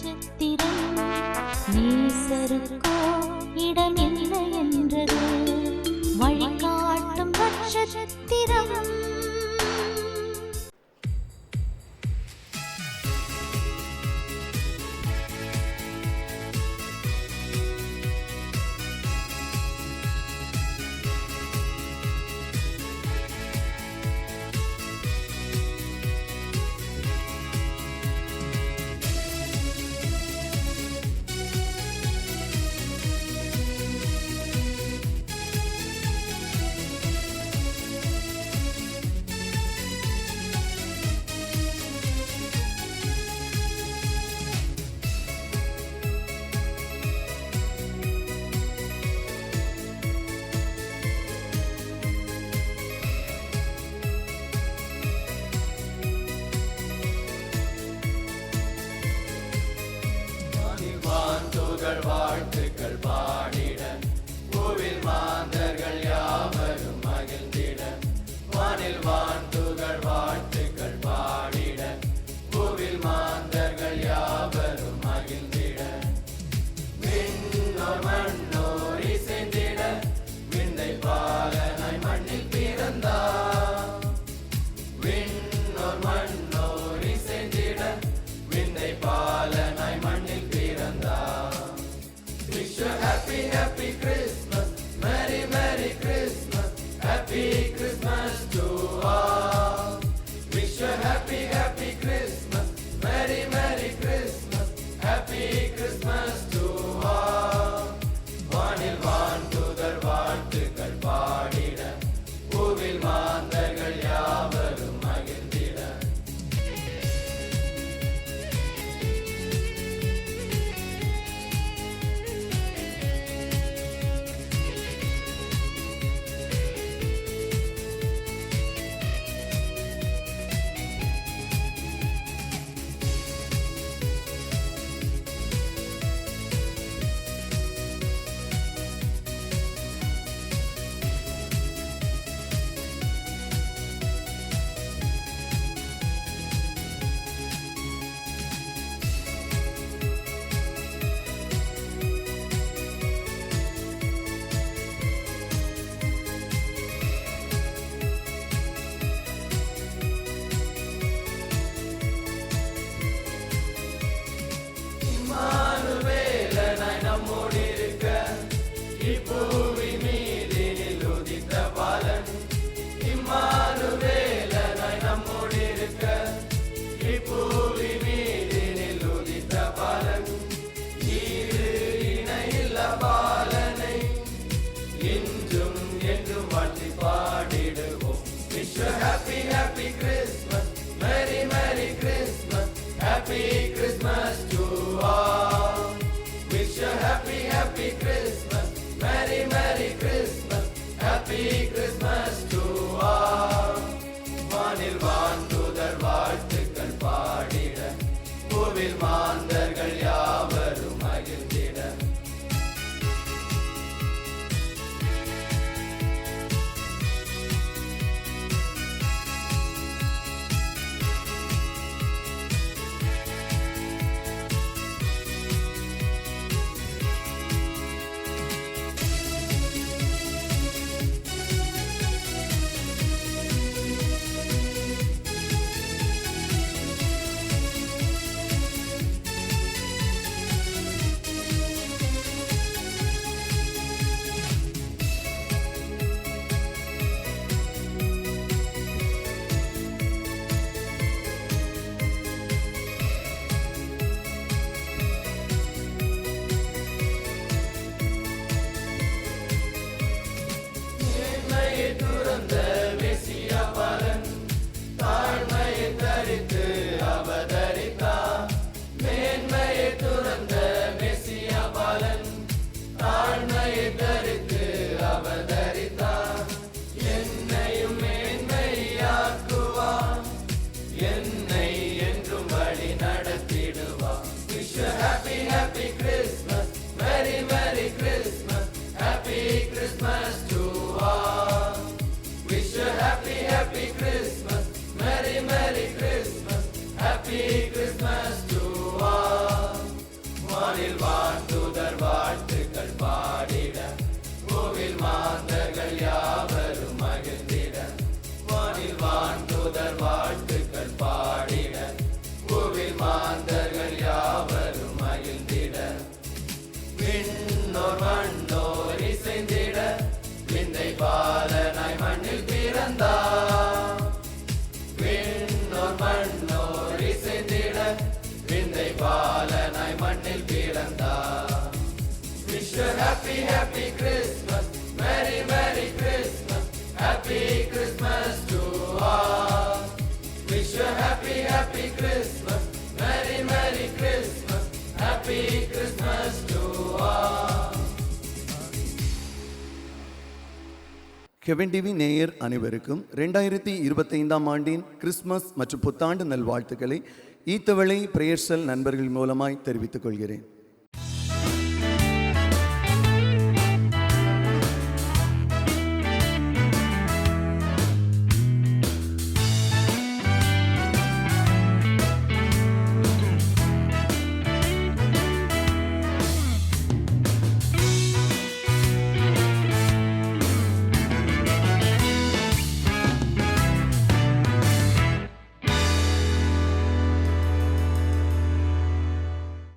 പ്രപഞ്ചത്തിരം നീ സർക്കോ வானில் வான் துகள் வாழ்த்துக்கள் பாடிட பூவில் மாந்தர்கள் யாவரும் மகிழ்ந்திட. விண்ணோர் மண்ணோர் இசைந்திட விண்ணை பாலனாய் மண்ணில் பிறந்தார் விண்ணோர் மண்ணோர் இசைந்திட விண்ணை பாலனாய் மண்ணில் பிறந்தார் Wish you a happy, happy Christmas. உம்மோடு இருக்க இப்போ happy Christmas. Pedro. கோவில் வாழ்த்துதர் வாழ்த்துக்கள் பாடிட. கோவில் மாந்தர்கள் யாவரும் மகிழ்ந்திட. வானில் வாழ்ந்துதர் வாழ்த்துக்கள் பாடிட. கோவில் மாந்தர்கள் யாவரும் மகிழ்ந்திட. விண்ணோர் மண்ணோர் இசைந்திட. விண்ணை பாலனாய் மண்ணில் பிறந்தார். விண்ணோர் மண் a happy, happy Christmas, Merry, Merry Christmas, Happy Christmas to all. Wish a happy, happy Christmas, Merry, Merry Christmas, Happy Christmas to all. Kevin TV நேயர் அனைவருக்கும் ரெண்டாயிரத்தி இருபத்தைந்தாம் ஆண்டின் கிறிஸ்மஸ் மற்றும் புத்தாண்டு நல்வாழ்த்துக்களை ஈத்தவளை பிரேயர்சல் நண்பர்கள் மூலமாய் தெரிவித்துக் கொள்கிறேன்